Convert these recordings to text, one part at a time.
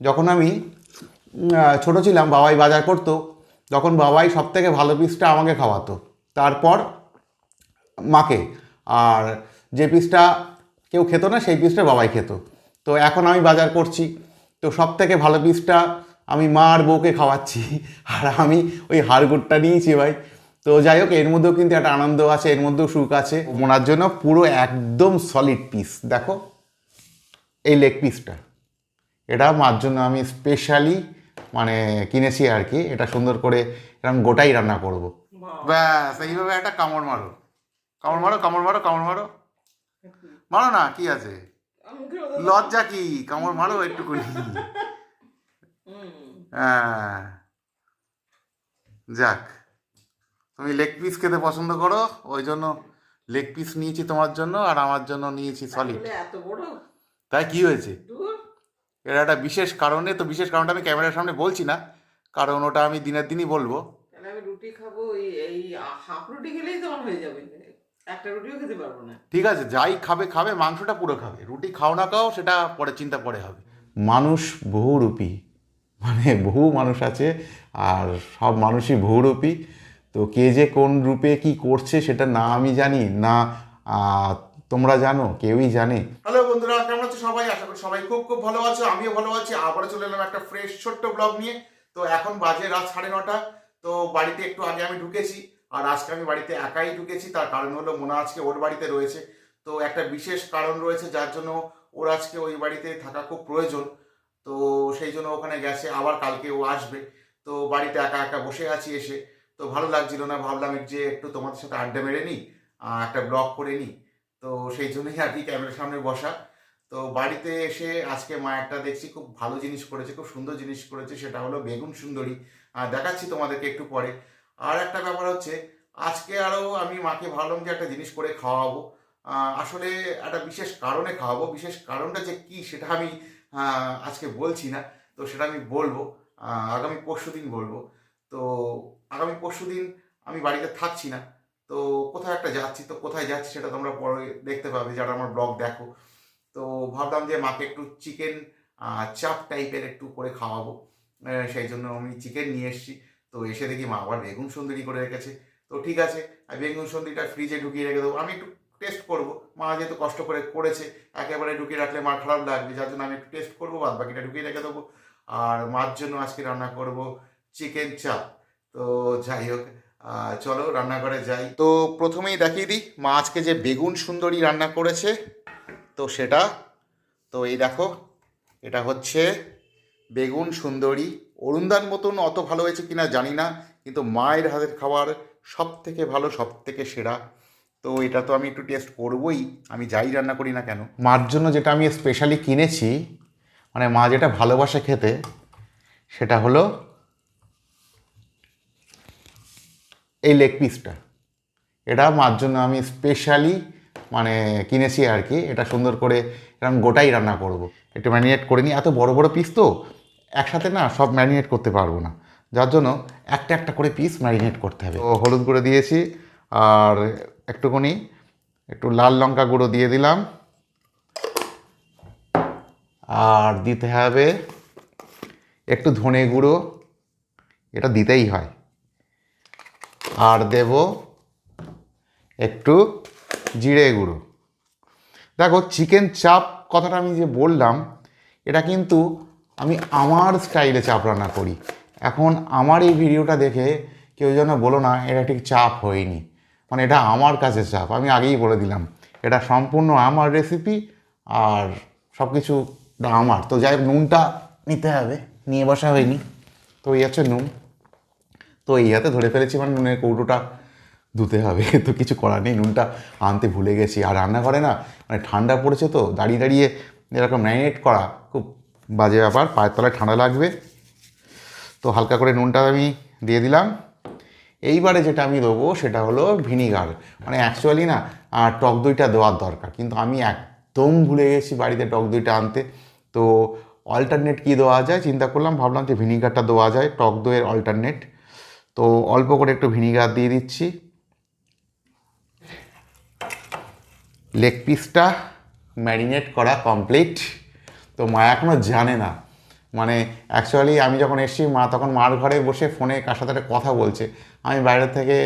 যখন আমি ছোট ছিলাম, বাবাই বাজার করতো, তখন বাবাই সব থেকে ভালো পিসটা আমাকে খাওয়াতো। তারপর মাকে, আর যে পিসটা কেউ খেত না, সেই পিসটা বাবাই খেত। তো এখন আমি বাজার করছি, তো সব থেকে ভালো পিসটা আমি মা আর বউকে খাওয়াচ্ছি। আর আমি ওই হাড়গুড়টা নিয়েছি ভাই। তো যাই হোক, এর মধ্যেও কিন্তু একটা আনন্দ আছে, এর মধ্যেও সুখ আছে। ওনার জন্য পুরো একদম সলিড পিস দেখো, এই লেগ পিসটা এটা মার জন্য আমি স্পেশালি মানে কিনেছি আর কি। এটা সুন্দর করে এরকম গোটাই রান্না করব। ব্যাস এইভাবে একটা কামড় মারো। কামড় মারো কামড় মারো কামড় মারো। মারো না কি আছে? লজ্জা কি? কামড় মারো একটু একটুকুনি। হ্যাঁ। যাক তুমি লেগ পিস খেতে পছন্দ করো ওই জন্য লেগ পিস নিয়েছি তোমার জন্য আর আমার জন্য নিয়েছি সলিড আসলে এত বড়? তাই কি হয়েছে? এটা একটা বিশেষ কারণে তো বিশেষ কারণটা আমি ক্যামেরার সামনে বলছি না কারণ ওটা আমি দিনের দিনই বলব। আমি রুটি খাব এই হাফ রুটি খেলেই তোমার হয়ে যাবে। একটা রুটিও খেতে পারব না। ঠিক আছে যাই খাবে খাবে মাংসটা পুরো খাবে। রুটি খাও না খাও সেটা পরে চিন্তা পরে হবে। মানুষ বহুরূপী মানে বহু মানুষ আছে আর সব মানুষই বহুরূপী তো কে যে কোন রূপে কি করছে সেটা না আমি জানি না। তোমরা জানো, কেউই জানে। হ্যালো বন্ধুরা, কেমন আছো সবাই? আশা করি সবাই খুব খুব ভালো আছো, আমিও ভালো আছি। আবারও চলে এলাম একটা ফ্রেশ ছোট্ট ব্লগ নিয়ে। তো এখন বাজে রাত সাড়ে নটা। তো বাড়িতে একটু আগে আমি ঢুকেছি, আর আজকে আমি বাড়িতে একাই ঢুকেছি। তার কারণ হলো মোনা আজকে ওর বাড়িতে রয়েছে। তো একটা বিশেষ কারণ রয়েছে, যার জন্য ওর আজকে ওই বাড়িতে থাকা খুব প্রয়োজন। তো সেই জন্য ওখানে গেছে, আবার কালকে ও আসবে। তো বাড়িতে একা একা বসে আছি এসে। তো ভালো লাগছিল না, ভাবলাম যে একটু তোমাদের সাথে আড্ডা মেরে নিই একটা ব্লগ করে নিই। তো সেই জন্যই আর কি ক্যামেরার সামনে বসা। তো বাড়িতে এসে আজকে মা একটা দেখছি, খুব ভালো জিনিস করেছে, খুব সুন্দর জিনিস করেছে, সেটা হলো বেগুন সুন্দরী। দেখাচ্ছি তোমাদেরকে একটু পরে। আর একটা ব্যাপার হচ্ছে, আজকে আরও আমি মাকে ভাবলাম যে একটা জিনিস করে খাওয়াবো। আসলে একটা বিশেষ কারণে খাওয়াবো। বিশেষ কারণটা যে কি সেটা আমি আজকে বলছি না। তো সেটা আমি বলব আগামী পরশু দিন বলব। তো আগামী পরশু দিন আমি বাড়িতে থাকছি না। তো কোথায় একটা যাচ্ছি, তো কোথায় যাচ্ছি সেটা তোমরা পরে দেখতে পাবে, যারা আমার ব্লগ দেখো। তো ভাবলাম যে মাকে একটু চিকেন চাপ টাইপের একটু করে খাওয়াবো। সেই জন্য আমি চিকেন নিয়ে এসেছি। তো এসে দেখি মা আবার বেগুন সুন্দরী করে রেখেছে। তো ঠিক আছে বেগুন সুন্দরীটা ফ্রিজে ঢুকিয়ে রেখে দেবো। আমি একটু টেস্ট করব। মা যেহেতু কষ্ট করে করেছে, একেবারে ঢুকিয়ে রাখলে মার খারাপ লাগবে, যার জন্য আমি একটু টেস্ট করব, বাদ বাকিটা ঢুকিয়ে রেখে দেবো। আর মার জন্য আজকে রান্না করব চিকেন চাপ তো যাই হোক চলো রান্নাঘরে যাই। তো প্রথমেই দেখিয়ে দিই, মা আজকে যে বেগুন সুন্দরী রান্না করেছে, তো সেটা, তো এই দেখো, এটা হচ্ছে বেগুন সুন্দরী। অরুণদার মতন অত ভালো হয়েছে কিনা জানি না, কিন্তু মায়ের হাতের খাবার সব থেকে ভালো সব থেকে সেরা। তো এটা তো আমি একটু টেস্ট করবই, আমি যাই রান্না করি না কেন। মার জন্য যেটা আমি স্পেশালি কিনেছি মানে মা যেটা ভালোবাসে খেতে, সেটা হলো এই লেগ পিসটা এটা মার জন্য আমি স্পেশালি মানে কিনেছি আর কি। এটা সুন্দর করে এরকম গোটাই রান্না করব। একটু ম্যারিনেট করে নিই। এত বড় বড় পিস তো, একসাথে না সব ম্যারিনেট করতে পারব না। যার জন্য একটা একটা করে পিস ম্যারিনেট করতে হবে। তো হলুদ গুঁড়ো দিয়েছি আর একটুখানি একটু লাল লঙ্কা গুঁড়ো দিয়ে দিলাম। আর দিতে হবে একটু ধনে গুঁড়ো। এটা দিতেই হয়। আর দেব একটু জিরে গুঁড়ো। দেখো চিকেন চাপ কথাটা আমি যে বললাম, এটা কিন্তু আমি আমার স্টাইলে চাপ রান্না করি। এখন আমার এই ভিডিওটা দেখে কেউ যেন বলো না, এটা ঠিক চাপ হয়নি। মানে এটা আমার কাছে চাপ আমি আগেই বলে দিলাম, এটা সম্পূর্ণ আমার রেসিপি আর সব কিছু আমার। তো যাই নুনটা নিতে হবে, নিয়ে বসা হয়নি। তো এই হচ্ছে নুন। তো এই হাতে ধরে ফেলেছি মানে নুনের কৌটোটা ধুতে হবে। তো কিছু করার নেই, নুনটা আনতে ভুলে গেছি। আর রান্নাঘরে না মানে ঠান্ডা পড়েছে তো, দাঁড়িয়ে দাঁড়িয়ে এরকম ম্যারিনেট করা খুব বাজে ব্যাপার, পায়ের তলায় ঠান্ডা লাগবে। তো হালকা করে নুনটা আমি দিয়ে দিলাম। এইবারে যেটা আমি দেবো, সেটা হলো ভিনিগার। মানে অ্যাকচুয়ালি না টক দইটা দেওয়ার দরকার। কিন্তু আমি একদম ভুলে গেছি বাড়িতে টক দইটা আনতে। তো অল্টারনেট কী দেওয়া যায়? চিন্তা করলাম, ভাবলাম যে ভিনিগারটা দেওয়া যায়, টক দইয়ের অল্টারনেট তো অল্প করে একটু ভিনিগার দিয়ে দিচ্ছি। লেগ পিসটা ম্যারিনেট করা কমপ্লিট তো মা এখনও জানে না। মানে অ্যাকচুয়ালি আমি যখন এসেছি, মা তখন মার ঘরে বসে ফোনে কার সাথে কথা বলছে। আমি বাইরে থেকে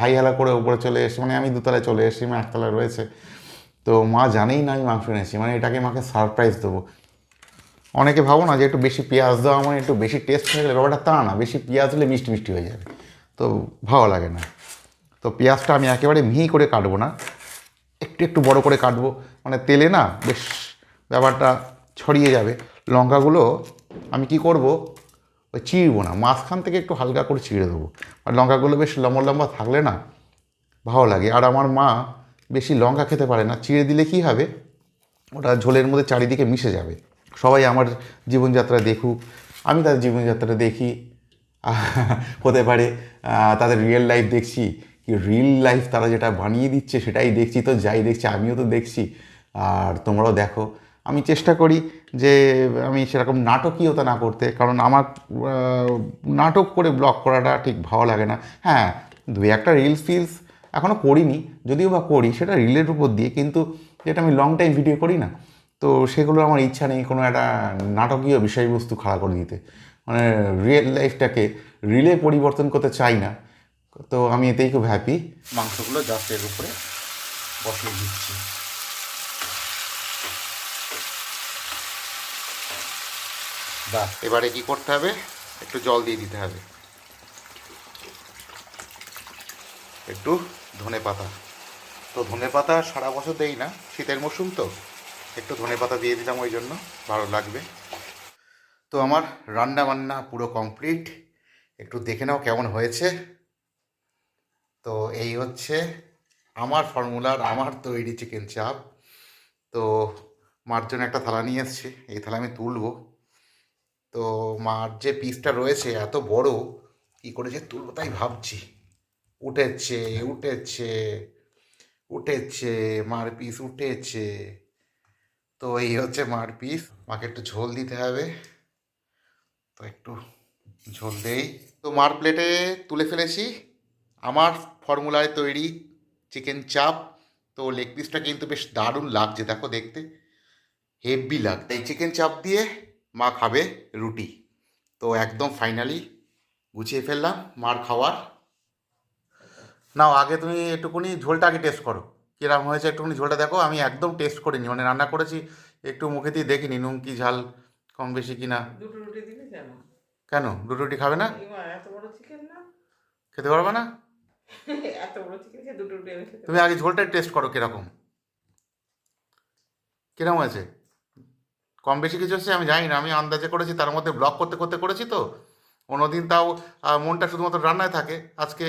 হাই হালা করে উপরে চলে এসেছি। মানে আমি দুতলায় চলে এসেছি, মা একতলায় রয়েছে। তো মা জানেই না আমি মাংস এনেছি। মানে এটাকে মাকে সারপ্রাইজ দেবো। অনেকে ভাবো না যে একটু বেশি পেঁয়াজ দেওয়া মানে একটু বেশি টেস্ট হয়ে গেলে ব্যাপারটা তা না, বেশি পেঁয়াজ হলে মিষ্টি মিষ্টি হয়ে যাবে। তো ভালো লাগে না। তো পেঁয়াজটা আমি একেবারে মিহি করে কাটবো না, একটু একটু বড় করে কাটবো। মানে তেলে না বেশ ব্যাপারটা ছড়িয়ে যাবে। লঙ্কাগুলো আমি কি করব? ওই চিড়বো না, মাঝখান থেকে একটু হালকা করে চিড়ে দেবো। আর লঙ্কাগুলো বেশ লম্বা লম্বা থাকলে না ভালো লাগে। আর আমার মা বেশি লঙ্কা খেতে পারে না, চিড়ে দিলে কি হবে? ওটা ঝোলের মধ্যে চারিদিকে মিশে যাবে। সবাই আমার জীবনযাত্রা দেখুক, আমি তাদের জীবনযাত্রা দেখি। হতে পারে তাদের রিয়েল লাইফ দেখছি, কি রিয়েল লাইফ তারা যেটা বানিয়ে দিচ্ছে সেটাই দেখছি, তো যাই দেখছি, আমিও তো দেখছি। আর তোমরাও দেখো। আমি চেষ্টা করি যে আমি সেরকম নাটকীয়তা না করতে, কারণ আমার নাটক করে ব্লগ করাটা ঠিক ভালো লাগে না। হ্যাঁ দু একটা রিলস ফিলস এখনও করিনি, যদিও বা করি, সেটা রিলের উপর দিয়ে, কিন্তু যেটা আমি লং টাইম ভিডিও করি না তো সেগুলো আমার ইচ্ছা নেই কোনো একটা নাটকীয় বিষয়বস্তু খাড়া করে দিতে। মানে রিয়েল লাইফটাকে রিলে পরিবর্তন করতে চাই না। তো আমি এতেই খুব হ্যাপি মাংসগুলো জাস্ট এর উপরে বসিয়ে দিচ্ছি। এবারে কি করতে হবে? একটু জল দিয়ে দিতে হবে। একটু ধনে পাতা তো ধনে পাতা সারা বছর দেই না, শীতের মরশুম তো। একটু ধনে পাতা দিয়ে দিলাম ওই জন্য, ভালো লাগবে। তো আমার রান্না বান্না পুরো কমপ্লিট। একটু দেখে নাও কেমন হয়েছে। তো এই হচ্ছে আমার ফর্মুলার, আমার তৈরি চিকেন চাপ। তো মার জন্য একটা থালা নিয়ে এসেছি, এই থালা আমি তুলবো। তো মার যে পিসটা রয়েছে এত বড়, কী করে যে তুলবো তাই ভাবছি। উঠেছে উঠেছে উঠেছে, মার পিস উঠেছে। তো এই হচ্ছে মার পিস। মাকে একটু ঝোল দিতে হবে। তো একটু ঝোল দেই। তো মার প্লেটে তুলে ফেলেছি। আমার ফর্মুলায় তৈরি চিকেন চাপ। তো লেগ পিসটা কিন্তু বেশ দারুণ লাগছে, দেখো দেখতে। হেভি লাগছে। এই চিকেন চাপ দিয়ে মা খাবে রুটি। তো একদম ফাইনালি গুছিয়ে ফেললাম মার খাওয়ার। নাও, আগে তুমি একটুখানি ঝোলটা আগে টেস্ট করো। কিরম হয়েছে একটুখানি ঝোলটা দেখো আমি একদম টেস্ট করিনি মানে রান্না করেছি একটু মুখে দিয়ে দেখিনি নুন কি ঝাল কম বেশি কি না কেন? কেন? দুটো রুটি খাবে না? খেতে পারবে না? তুমি আগে ঝোলটা টেস্ট করো কীরকম। কীরকম আছে কম বেশি কিছু হচ্ছে আমি জানি না আমি আন্দাজে করেছি তার মধ্যে ব্লক করতে করতে করেছি তো। অন্যদিন তাও মনটা শুধুমাত্র রান্নায় থাকে। আজকে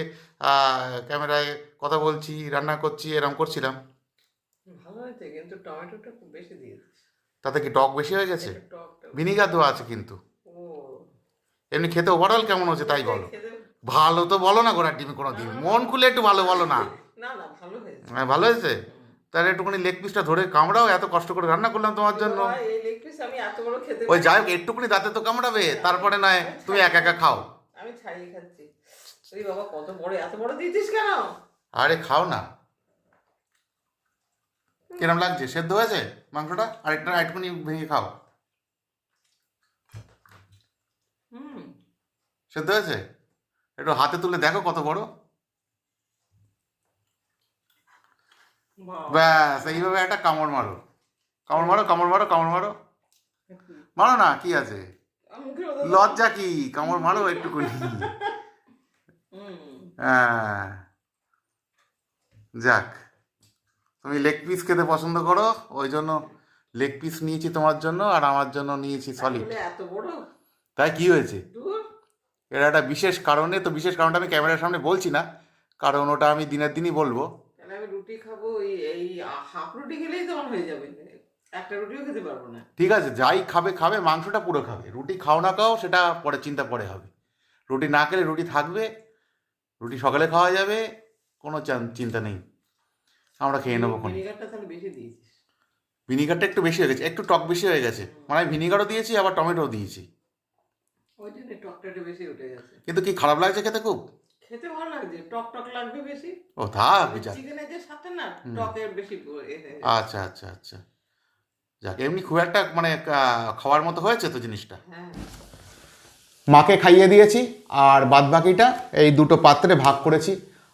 ক্যামেরায় কথা বলছি রান্না করছি এরম করছিলাম। ভালো হয়েছে কিন্তু টমেটোটা খুব বেশি দিয়েছিস তাতে কি টক বেশি হয়ে গেছে? ভিনিগার দেওয়া আছে কিন্তু। এমনি খেতে ওভারঅল কেমন হচ্ছে তাই বলো? ভালো তো বলো না গোড়ার ডিমে কোনো দিন। মন খুলে একটু ভালো বলো না ভালো হয়েছে। হ্যাঁ ভালো হয়েছে? তাহলে একটুখানি লেগ পিসটা ধরে কামড়াও এত কষ্ট করে রান্না করলাম তোমার জন্য। ওই যাই হোক একটুখানি দাঁতে তো কামড়াবে তারপরে নয় তুমি একা একা খাও। আমি ছাড়িয়ে খাচ্ছি। বাবা কত বড় এত বড় দিয়েছিস কেন? আরে খাও না। কিরম লাগছে? সেদ্ধ হয়েছে মাংসটা? আরেকটা একটুখানি ভেঙে খাও। সেদ্ধ হয়েছে? একটু হাতে তুলে দেখো কত বড়। ব্যাস এইভাবে একটা কামড় মারো। কামড় মারো কামড় মারো কামড় মারো। মারো না কি আছে? লজ্জা কি? কামড় মারো একটুখানি। হুম। হ্যাঁ। যাক তুমি লেগ পিস খেতে পছন্দ করো ওই জন্য লেগ পিস নিয়েছি তোমার জন্য আর আমার জন্য নিয়েছি সলিড তাই কি হয়েছে? এটা একটা বিশেষ কারণে তো বিশেষ কারণটা আমি ক্যামেরার সামনে বলছি না কারণ ওটা আমি দিনের দিনই বলব। এই হাফ রুটি খেলেই তো আমার হয়ে যাবে। একটা রুটিও খেতে পারব না। ঠিক আছে যাই খাবে খাবে মাংসটা পুরো খাবে। রুটি খাও না খাও সেটা পরে চিন্তা পরে হবে। রুটি না খেলে রুটি থাকবে রুটি সকালে খাওয়া যাবে কোনো চিন্তা নেই। আমরা খেয়ে নেব কোন ভিনেগারটা তাহলে বেশি দিয়েছিস। ভিনিগারটা একটু বেশি হয়ে গেছে একটু টক বেশি হয়ে গেছে। মানে ভিনিগারও দিয়েছি আবার টমেটোও দিয়েছি। ওই জন্য টকটা বেশি উঠে গেছে। কিন্তু কি খারাপ লাগছে খেতে খুব? খেতে ভালো লাগছে টক টক লাগবে বেশি। ও থাক চিকেনের যে সাথে না টকের বেশি। আচ্ছা আচ্ছা আচ্ছা। যাক এমনি খুব একটা মানে খাওয়ার মতো হয়েছে তো জিনিসটা? হ্যাঁ। মাকে খাইয়ে দিয়েছি আর বাদ বাকিটা এই দুটো পাত্রে ভাগ করেছি।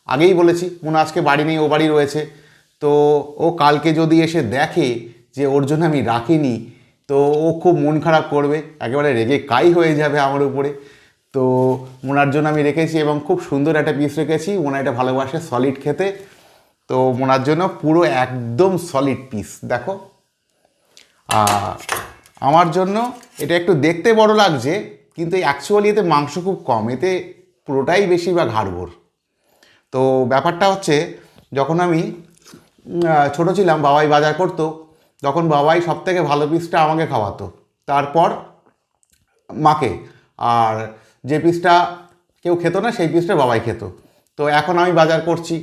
আগেই বলেছি মনে আজকে বাড়ি নেই ও বাড়ি রয়েছে। তো ও কালকে যদি এসে দেখে যে ওর জন্য আমি রাখিনি তো ও খুব মন খারাপ করবে একেবারে রেগে কাই হয়ে যাবে আমার উপরে। তো মোনার জন্য আমি রেখেছি এবং খুব সুন্দর একটা পিস রেখেছি। মোনা এটা ভালোবাসে সলিড খেতে। তো মোনার জন্য পুরো একদম সলিড পিস দেখো। আর আমার জন্য এটা একটু দেখতে বড় লাগছে, কিন্তু অ্যাকচুয়ালি এতে মাংস খুব কম, এতে পুরোটাই বেশি বা ঘাড়বোর তো ব্যাপারটা হচ্ছে, যখন আমি ছোট ছিলাম, বাবাই বাজার করতো, তখন বাবাই সব থেকে ভালো পিসটা আমাকে খাওয়াতো। তারপর মাকে, আর যে পিসটা কেউ খেত না, সেই পিসটা বাবাই খেত। তো এখন আমি বাজার করছি।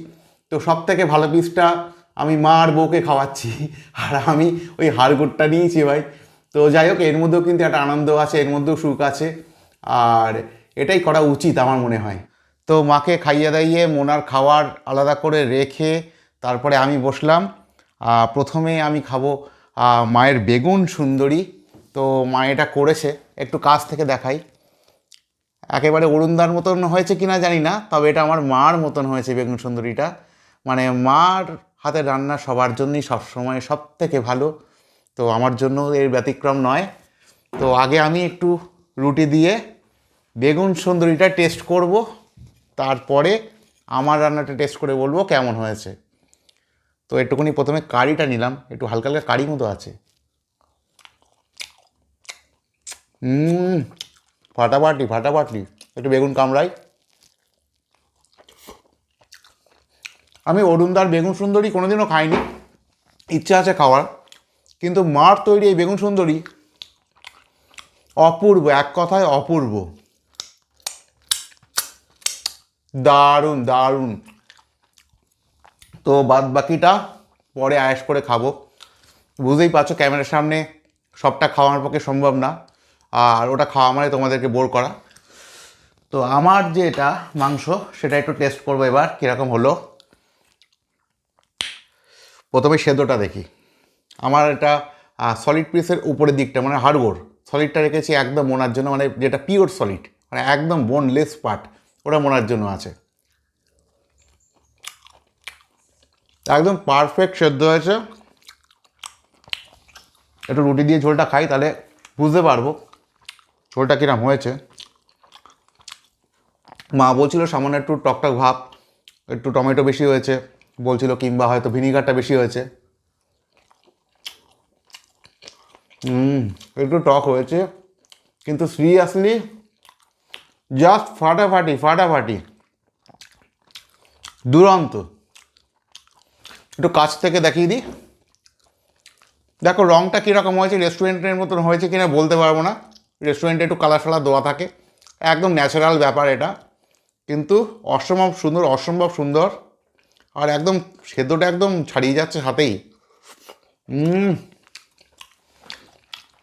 তো সব থেকে ভালো পিসটা আমি মা আর বউকে খাওয়াচ্ছি। আর আমি ওই হাড়গোড়টা নিয়েছি ভাই। তো যাই হোক, এর মধ্যেও কিন্তু একটা আনন্দ আছে, এর মধ্যেও সুখ আছে। আর এটাই করা উচিত আমার মনে হয়। তো মাকে খাইয়ে দাইয়ে মোনার খাওয়ার আলাদা করে রেখে তারপরে আমি বসলাম। প্রথমে আমি খাব মায়ের বেগুন সুন্দরী। তো মা এটা করেছে। একটু কাছ থেকে দেখাই। একেবারে অরুণদার মতন হয়েছে কিনা জানি না, তবে এটা আমার মার মতন হয়েছে বেগুন সুন্দরীটা মানে মার হাতের রান্না সবার জন্যই সবসময় সব থেকে ভালো, তো আমার জন্য এর ব্যতিক্রম নয়। তো আগে আমি একটু রুটি দিয়ে বেগুন সুন্দরীটা টেস্ট করব, তারপরে আমার রান্নাটা টেস্ট করে বলব কেমন হয়েছে। তো একটুখানি প্রথমে কারিটা নিলাম, একটু হালকা হালকা কারি মতো আছে। হুম ফাটাফাটি ফাটাফাটি। একটু বেগুন কামড়াই। আমি অরুণদার বেগুন সুন্দরী কোনোদিনও খাইনি। ইচ্ছা আছে খাওয়ার। কিন্তু মার তৈরি এই বেগুন সুন্দরী অপূর্ব, এক কথায় অপূর্ব। দারুণ দারুণ। তো বাদ বাকিটা পরে আয়েস করে খাব। বুঝতেই পারছ ক্যামেরার সামনে সবটা খাওয়ানোর পক্ষে সম্ভব না। আর ওটা খাওয়া মানে তোমাদেরকে বোর করা। তো আমার যে এটা মাংস, সেটা একটু টেস্ট করব এবার, কীরকম হলো। প্রথমে সেদ্ধটা দেখি। আমার এটা সলিড পিসের উপরের দিকটা মানে হাড়গোড় সলিডটা রেখেছি একদম মোনার জন্য মানে যেটা পিওর সলিড মানে একদম বোনলেস পার্ট ওটা মোনার জন্য আছে। একদম পারফেক্ট সেদ্ধ হয়েছে। একটু রুটি দিয়ে ঝোলটা খাই, তাহলে বুঝতে পারব। ঝোলটা কিরম হয়েছে? মা বলছিল সামান্য একটু টকটক ভাব, একটু টমেটো বেশি হয়েছে। বলছিল কিংবা হয়তো ভিনিগারটা বেশি হয়েছে। হুম, একটু টক হয়েছে, কিন্তু সিরিয়াসলি জাস্ট ফাটাফাটি ফাটাফাটি। দুরন্ত। একটু কাছ থেকে দেখিয়ে দিই। দেখো রঙটা কীরকম হয়েছে রেস্টুরেন্টের মতন হয়েছে কিনা বলতে পারব না। রেস্টুরেন্টে একটু কালার ফালার দেওয়া থাকে। একদম ন্যাচারাল ব্যাপার এটা। কিন্তু অসম্ভব সুন্দর অসম্ভব সুন্দর। আর একদম সেদ্ধটা একদম ছাড়িয়ে যাচ্ছে হাতেই।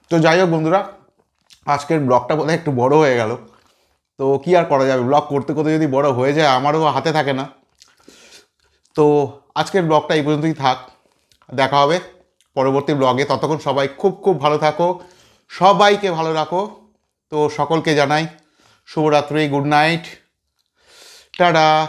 তো যাই হোক বন্ধুরা, আজকের ব্লগটা বোধহয় একটু বড় হয়ে গেল। তো কি আর করা যাবে? ব্লগ করতে করতে যদি বড় হয়ে যায়, আমারও হাতে থাকে না। তো আজকের ব্লগটা এই পর্যন্তই থাক। দেখা হবে পরবর্তী ব্লগে। ততক্ষণ সবাই খুব খুব ভালো থাকো। সবাইকে ভালো রাখো। তো সকলকে জানাই শুভরাত্রি গুড নাইট। টাটা।